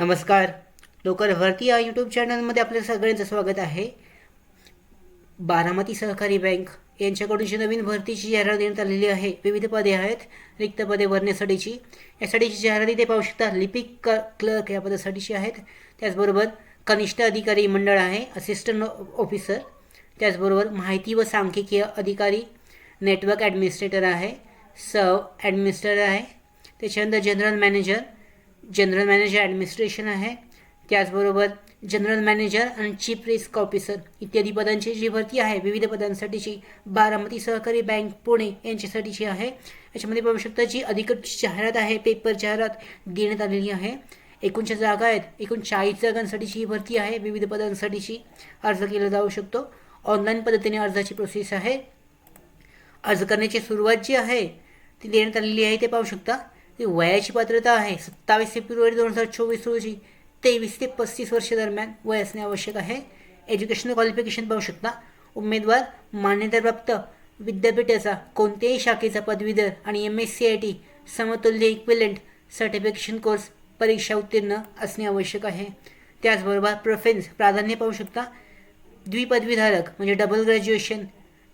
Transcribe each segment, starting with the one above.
नमस्कार. लोकल भरती या यूट्यूब चॅनलमध्ये आपल्या सगळ्यांचं स्वागत आहे. बारामती सहकारी बँक यांच्याकडून जी नवीन भरतीची जाहिरात देण्यात आलेली आहे. विविध पदे आहेत. रिक्त पदे भरण्यासाठीची. यासाठीची जाहिरात इथे पाहू शकता. लिपिक क क्लर्क या पदासाठीची आहेत. त्याचबरोबर कनिष्ठ अधिकारी मंडळ आहे. असिस्टंट ऑफिसर त्याचबरोबर माहिती व सांख्यिकीय अधिकारी. नेटवर्क ॲडमिनिस्ट्रेटर आहे. सर्व ॲडमिनिस्ट्रेटर आहे. त्याच्यानंतर general manager general manager administration आहे. त्याचबरोबर जनरल मॅनेजर आणि चीफ रिस्क ऑफिसर इत्यादी पदांची जी भरती आहे विविध पदांसाठीची. बारामती सहकारी बँक पुणे यांच्यासाठीची आहे. याच्यामध्ये पाहू शकता जी अधिकृत जाहिरात आहे पेपर जाहिरात देण्यात आलेली आहे. एकूणच्या जागा आहेत एकूण चाळीस जागांसाठीची ही भरती आहे विविध पदांसाठीची अर्ज केला जाऊ शकतो. ऑनलाईन पद्धतीने अर्जाची प्रोसेस आहे. अर्ज करण्याची सुरुवात जी आहे ती देण्यात आलेली आहे ते पाहू शकता. ती वयाची पात्रता आहे. सत्तावीस फेब्रुवारी दोन हजार चोवीस रोजी तेवीस ते पस्तीस वर्ष दरम्यान वय असणे आवश्यक आहे. एज्युकेशनल क्वालिफिकेशन पाहू शकता. उमेदवार मान्यताप्राप्त विद्यापीठाचा कोणत्याही शाखेचा पदवीधर आणि M S C I T समतुल्य इक्विलेंट सर्टिफिकेशन कोर्स परीक्षा उत्तीर्ण असणे आवश्यक आहे. त्याचबरोबर प्रेफरन्स प्राधान्य पाहू शकता. द्विपदवीधारक म्हणजे डबल ग्रॅज्युएशन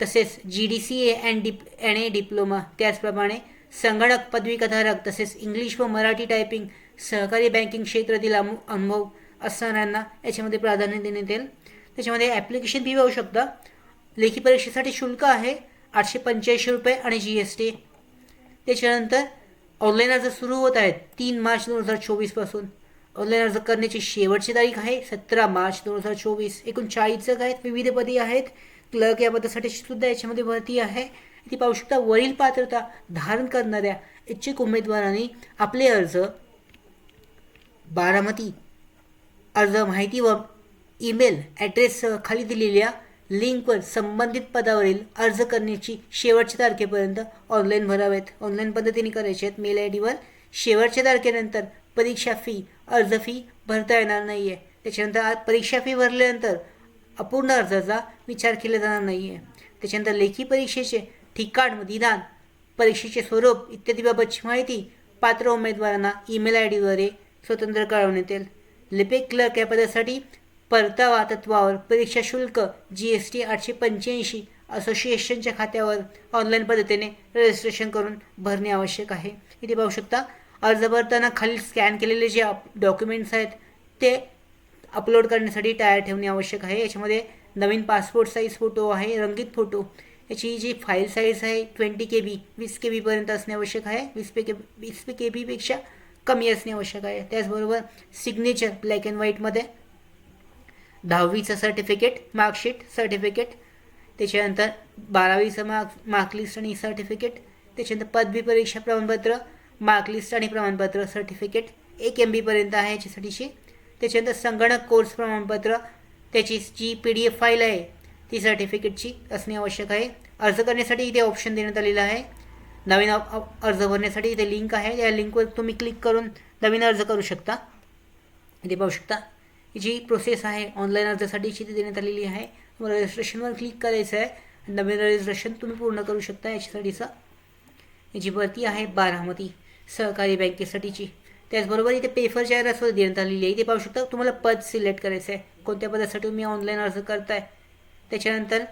तसेच G D C A and dip N A diploma त्याचप्रमाणे संगणक पदविकाधारक तसेच इंग्लिश व मराठी टायपिंग सहकारी बँकिंग क्षेत्रातील अनुभव असणाऱ्यांना याच्यामध्ये प्राधान्य देण्यात येईल. त्याच्यामध्ये ॲप्लिकेशन फी होऊ शकता. लेखी परीक्षेसाठी शुल्क आहे आठशे पंच्याऐंशी रुपये आणि जी एस टी त्याच्यानंतर ऑनलाईन अर्ज सुरू होत आहेत तीन मार्च दोन हजार चोवीसपासून ऑनलाईन अर्ज करण्याची शेवटची तारीख आहे सतरा मार्च दोन हजार चोवीस. एकूण चाळीस जग आहेत विविध पदी आहेत. क्लर्क या पदासाठी सुद्धा याच्यामध्ये भरती आहे. ती पाहू शकता वरील पात्रता धारण करणाऱ्या इच्छुक उमेदवारांनी आपले अर्ज बारामती. अर्ज माहिती व ईमेल ॲड्रेससह खाली दिलेल्या लिंकवर संबंधित पदावरील अर्ज करण्याची शेवटच्या तारखेपर्यंत ऑनलाईन भरावेत. ऑनलाईन पद्धतीने करायचे आहेत. मेल आय डीवर शेवटच्या तारखेनंतर परीक्षा फी अर्ज फी भरता येणार नाही आहे त्याच्यानंतर आज परीक्षा फी भरल्यानंतर अपूर्ण अर्जाचा विचार केला जाणार नाही आहे त्याच्यानंतर लेखी परीक्षेचे ठिकाण व विधान परीक्षेचे स्वरूप इत्यादीबाबतची माहिती पात्र उमेदवारांना ईमेल आय डीद्वारे स्वतंत्र कळवण्यात येईल. लिपिक क्लर्क या पदासाठी परतावा तत्वावर परीक्षा शुल्क जी एस टी आठशे पंच्याऐंशी असोसिएशनच्या खात्यावर ऑनलाईन पद्धतीने रजिस्ट्रेशन करून भरणे आवश्यक आहे. इथे पाहू शकता अर्ज भरताना खाली स्कॅन केलेले जे डॉक्युमेंट्स आहेत ते अपलोड करण्यासाठी तयार ठेवणे आवश्यक आहे. याच्यामध्ये नवीन पासपोर्ट साईज फोटो आहे रंगीत फोटो याची जी फाईल साईज आहे ट्वेंटी के बी वीस के बीपर्यंत असणे आवश्यक आहे. वीस पे के वीस पे के बीपेक्षा कमी असणे आवश्यक आहे. त्याचबरोबर सिग्नेचर ब्लॅक अँड व्हाईटमध्ये दहावीचं सर्टिफिकेट मार्कशीट सर्टिफिकेट त्याच्यानंतर बारावीचं मार्क मार्कलिस्ट आणि सर्टिफिकेट त्याच्यानंतर पदवी परीक्षा प्रमाणपत्र मार्कलिस्ट आणि प्रमाणपत्र सर्टिफिकेट एक एम बीपर्यंत आहे याच्यासाठीची. त्याच्यानंतर संगणक कोर्स प्रमाणपत्र त्याची जी पी डी एफ फाईल आहे ती सर्टिफिकेटची असणे आवश्यक आहे. अर्ज करण्यासाठी इथे ऑप्शन देण्यात आलेला आहे. नवीन अर्ज भरण्यासाठी इथे लिंक आहे. या लिंकवर तुम्ही क्लिक करून नवीन अर्ज करू शकता. इथे पाहू शकता. ही जी प्रोसेस आहे ऑनलाईन अर्जासाठीची ती देण्यात आलेली आहे. रजिस्ट्रेशनवर क्लिक करायचं आहे नवीन रजिस्ट्रेशन तुम्ही पूर्ण करू शकता याच्यासाठीचं. याची भरती आहे बारामती सहकारी बँकेसाठीची. त्याचबरोबर इथे पेपर जाहिरात सुद्धा देण्यात आलेली आहे. इथे पाहू शकता तुम्हाला पद सिलेक्ट करायचं आहे कोणत्या पदासाठी तुम्ही ऑनलाईन अर्ज करताय? त्याच्यानंतर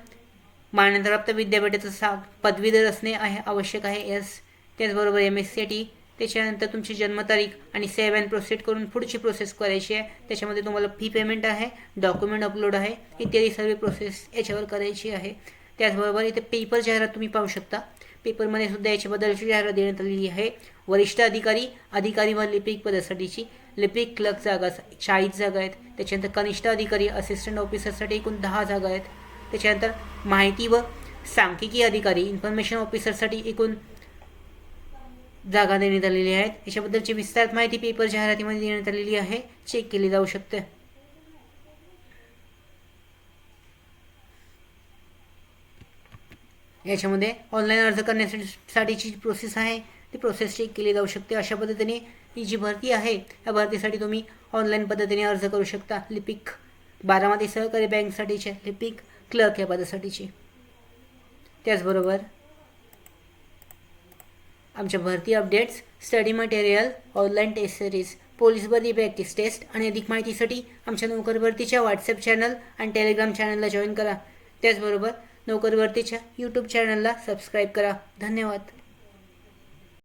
मान्यताप्राप्त विद्यापीठाचं सा पदवीधर असणे आहे आवश्यक आहे. एस त्याचबरोबर एम एस सी टी त्याच्यानंतर तुमची जन्मतारीख आणि सेव्ह अँड प्रोसेड करून पुढची प्रोसेस करायची आहे. त्याच्यामध्ये तुम्हाला फी पेमेंट आहे डॉक्युमेंट अपलोड आहे इत्यादी सर्व प्रोसेस याच्यावर करायची आहे. त्याचबरोबर इथे पेपर जाहिरात तुम्ही पाहू शकता. पेपरमध्ये सुद्धा याच्याबद्दलची जाहिरात देण्यात आलेली आहे. वरिष्ठ अधिकारी अधिकारी व लिपिक पदासाठीची लिपिक क्लर्क जागा चाळीस जागा आहेत. त्याच्यानंतर कनिष्ठ अधिकारी असिस्टंट ऑफिसरसाठी एकूण दहा जागा आहेत. त्याच्यानंतर माहिती व सांख्यिकी अधिकारी इन्फॉर्मेशन ऑफिसरसाठी एकूण जागा देण्यात आलेली आहेत. याच्याबद्दलची विस्तारित माहिती पेपर जाहिरातीमध्ये देण्यात आलेली आहे. चेक केली जाऊ शकते. याच्यामध्ये ऑनलाईन अर्ज करण्यासाठी साठीची जी प्रोसेस आहे ती प्रोसेस चेक केली जाऊ शकते. अशा पद्धतीने ही जी भरती आहे या भरतीसाठी तुम्ही ऑनलाईन पद्धतीने अर्ज करू शकता. लिपिक बारामती सहकारी बँकसाठीचे लिपिक क्लर्क या पदासाठीची? त्याचबरोबर आमच्या भरती updates study material online test series police भरती प्रॅक्टिस टेस्ट आणि अधिक माहितीसाठी आमच्या नोकर भरतीच्या व्हॉट्सअप चॅनल आणि टेलिग्राम चॅनलला जॉईन करा. त्याचबरोबर नोकर भरतीच्या यूट्यूब चॅनलला सबस्क्राईब करा. धन्यवाद.